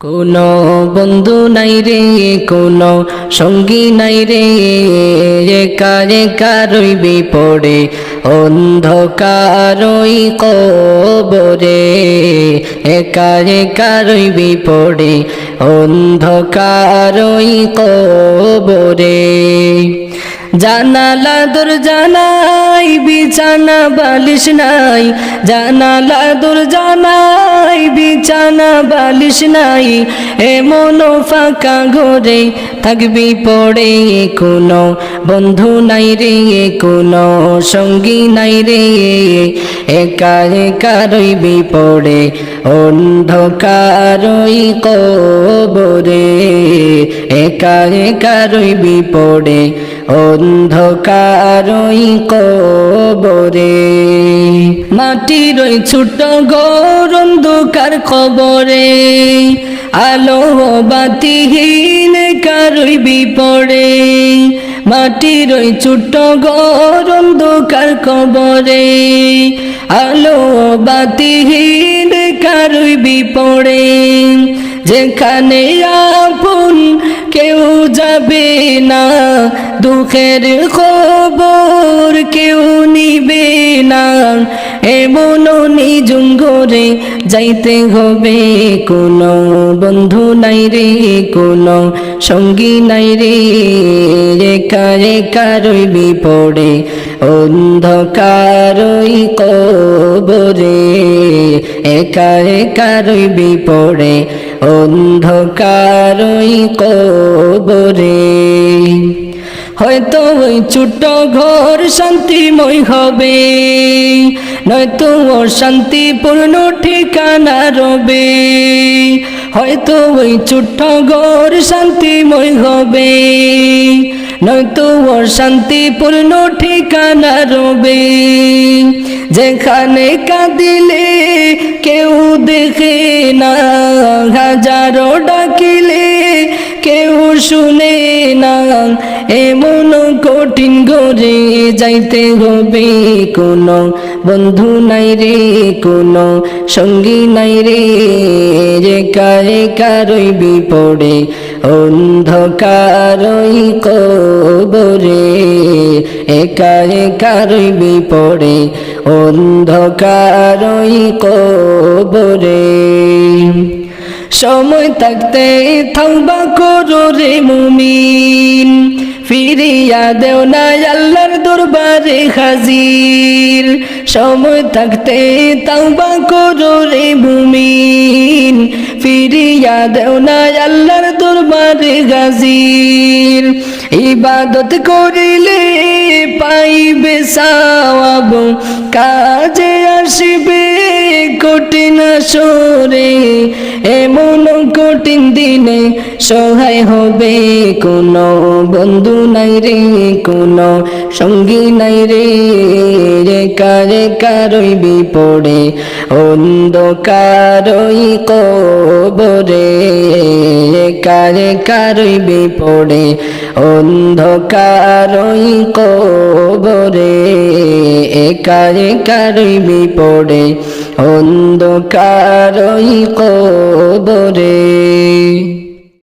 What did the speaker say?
কোনো বন্ধু নাই রে, কোনো সঙ্গী নাই রে। একা একা রইবি পড়ে, অন্ধকারই কবরে। একা একা রইবি পড়ে, অন্ধকারই কবরে। জানালা দূর জানাই বিছানা, বালিশ নাই। জানালা দূর জানাই বিছানা বালিশ নাই এমন ফাঁকা ঘরে থাকবি পড়ে কোনো বন্ধু নাই রে কোনো সঙ্গী নাই রে একা একা রইবি পড়ে। অন্ধকারই কবরে একা একা রইবি পড়ে। অন্ধকারই কবরে। মাটির ওই ছোট ঘর অন্ধকার কবরে। আলো বাতিহীন কারইবি পড়ে মাটির ওই ছোট ঘর অন্ধকার কবরে। আলো বাতিহীন কারইবি পড়ে যেখানে আপন কেউ যাবে না। দুঃখের খবর কেউ নিবে না। এমন নিজুম ঘরে যাইতে হবে। কোনো বন্ধু নাই রে, কোনো সঙ্গী নাই রে। একা একা রইবি পড়ে অন্ধকারই কবরে। একা একা রইবি পড়ে অন্ধকারই কবরে। হয়তো ওই ছোট ঘর শান্তিময় হবে, নয়তো ওর শান্তিপূর্ণ ঠিকানা রবে। হয়তো ওই ছোট্ট ঘর শান্তিময় হবে, নয়তো ওর শান্তিপূর্ণ ঠিকানা রবে। যেখানে কাঁদিলে কেউ দেখে না, হাজারো ডাকিলে কেউ শুনে না। এমন কঠিন ঘরে যাইতে হবে কোন বন্ধু নাই রে, কোন সঙ্গী নাই রে। রে কারে কারই পড়ে অন্ধকারই কবরে, একা একা রইবি পড়ে, অন্ধকারই কবরে। সময় থাকতে থাকবা করো রে মুমিন, ফিরিয়া দেও না আল্লাহর দরবারে হাজির। সময় থাকতে তাওবা করো রে মুমিন, ফিরিয়া দেও না আল্লাহর দরবারে হাজির ইবাদত করিলে পাইবে সাওয়াব কাজে আসবে কঠিন সরে এমন কঠিন দিনে সহায় হবে। কোনো বন্ধু নাই রে, কোনো সঙ্গী নাই রে। রেখা রেখা রইবি পড়ে অন্ধকারই কবরে। রেখা রেখা রইবি পড়ে অন্ধকারই কবরে। একা একা রইবি পড়ে অন্ধকারই কবরে।